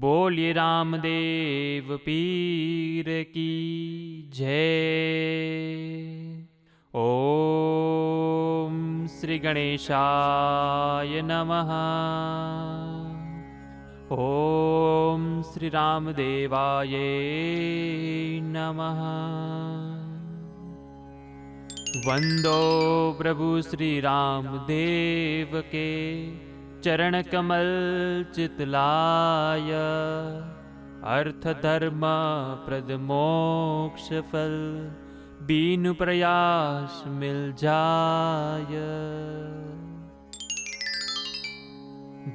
बोलिए रामदेव पीर की जय। ॐ श्रीगणेशाय नमः। ॐ श्रीरामदेवाय नमः। वन्दो प्रभु श्रीरामदेव के चरणकमल चितलाय अर्थधर्म प्रद मोक्ष फल प्रयास मिल जाय।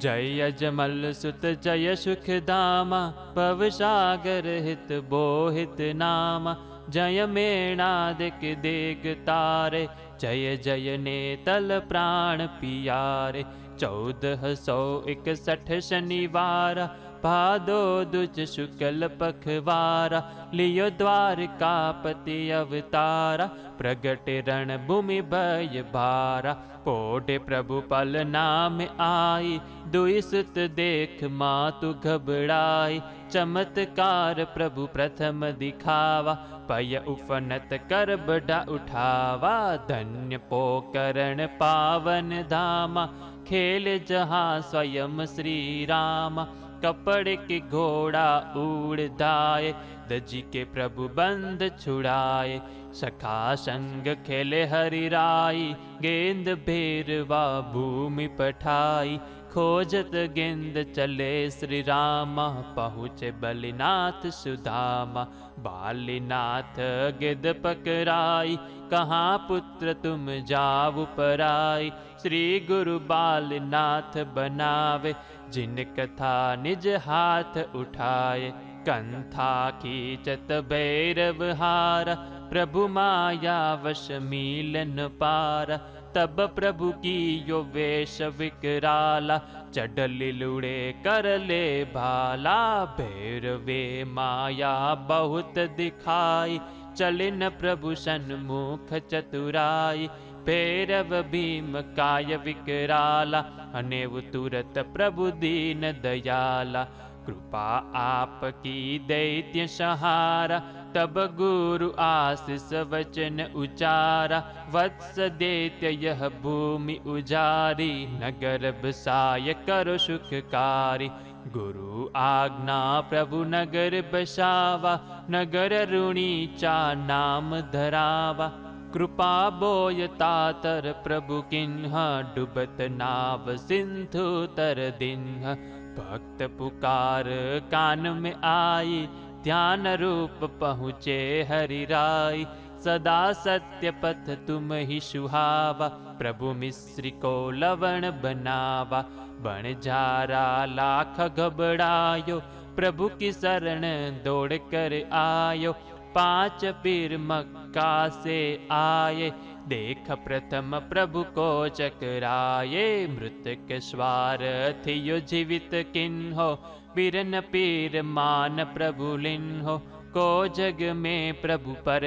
जय अजमल सुत जय सुख दामा पव सागर हित बोहित नामा। जय मेणादिक देग तारे जय जय नेतल प्राण पियारे ચૌદસો એકસઠ શનિવાર ભાદો દુજ શુક્લ પખવારા લિયો દ્વારકાપતિ અવતારા પ્રગટે રણભૂમિ ભય ભારા પોઢે પ્રભુ પલ નામ આઈ દુઈ સુત દેખ માતુ ગભડાઈ ચમત્કાર પ્રભુ પ્રથમ દિખાવા પય ઉફનત કર બડા ઉઠાવા ધન્ય પોકરણ પાવન ધામા खेल जहाँ स्वयं श्री रामा कपड़ के घोड़ा उड़ दाए दजी के प्रभु बंद छुड़ाए। सखा संग खेले हरि राई गेंद भेरवा भूमि पठाई खोजत गेंद चले श्री रामा पहुँचे बलिनाथ सुदामा। बालीनाथ गिद पकड़ाई कहाँ पुत्र तुम जाऊ पराई। श्री गुरु बालनाथ बनावे जिन कथा निज हाथ उठाए। कंथा खींचत भैरव हारा प्रभु माया वश मिलन पारा तब प्रभु की यो वेश विकराला चडल लुड़े कर ले भाला भैरवे माया बहुत दिखाई चलिन प्रभु सन्मुख चतुराई भैरव भीम काय विकराला अनेव तुरत प्रभु दीन दयाला कृपा आपकी दैत्य सहारा तब गुरु आशीष वचन उचारा वत्स दैत्य यह भूमि उजारी नगर बसाय करो सुखकारी। गुरु आज्ञा प्रभु नगर बसावा नगर ऋणी चा नाम धरावा। कृपा बोयता तर प्रभु किन्ह डुबत नाव सिंधु तर दिन्ह। भक्त पुकार कान में आई ધ્યાન રૂપ પહોંચે હરિરાય સદા સત્ય પથ તુમ હિ સુહાવા પ્રભુ મિશ્રિકો લવણ બનાવા બણજારા લાખ ગબડાયો પ્રભુ કી શરણ દોડ કર આયો पांच पीर मक्का से आए। देख प्रथम प्रभु को चकराये मृतक स्वार थियो जीवित किन्हो पीरन पीर मान प्रभु लिन्हो को जग में प्रभु पर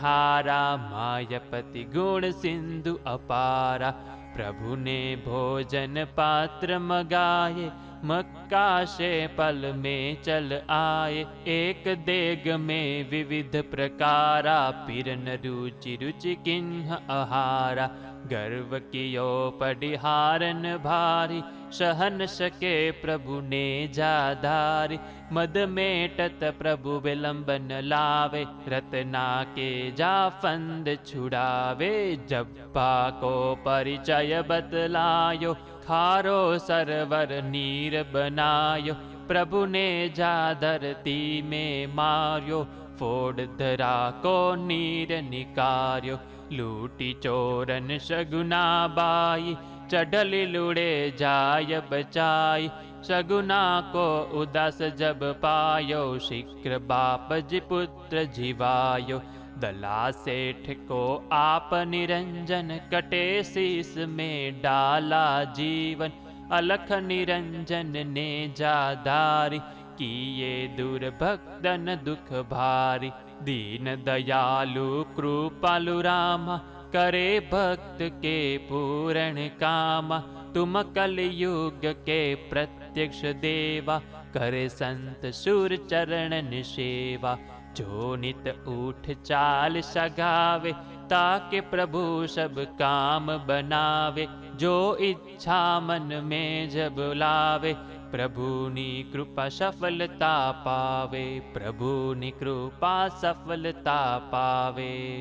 हारा मायापति गुण सिंधु अपारा। प्रभु ने भोजन पात्र मगाए मक्का से पल में चल आए। एक देग में विविध प्रकारा पिरन रुचि रुचि किन्ह आहारा गर्व कियो पडिहारन भारी सहन सके प्रभु ने जाधारी। मद मेटत प्रभु विलंबन लावे रतना के जा फंद छुड़ावे। जब्बा को परिचय बतलायो ખારો સરવર નીર બનાયો પ્રભુને જા ધરતી મેં માર્યો ફોડ ધરા કો નીર નિકાર્યો લૂટી ચોરન સગુના બાઈ ચઢલી લુડે જાય બચાઈ સગુના કો ઉદાસ જબ પાયો શીઘ્ર બાપ જી પુત્ર જીવાયો दला सेठ को आप निरंजन कटे शीस में डाला जीवन। अलख निरंजन ने जादारी किए दुर्भक्तन दुख भारी। दीन दयालु कृपालु रामा करे भक्त के पूर्ण काम। तुम कलयुग के प्रत्यक्ष देवा करे संत सुर चरण निषेवा जो नित उठ चाल सगावे ताके प्रभु सब काम बनावे। जो इच्छा मन में जब लावे प्रभुनि कृपा सफलता पावे। प्रभुनि कृपा सफलता पावे।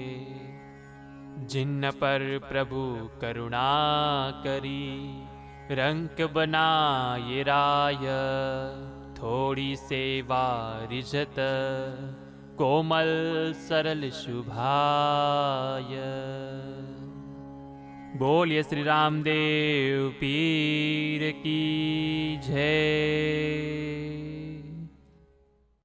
जिन पर प्रभु करुणा करी राय। थोड़ी सेवा रिजत कोमल सरल शुभाय। बोलिए श्री रामदेव पीर की जय।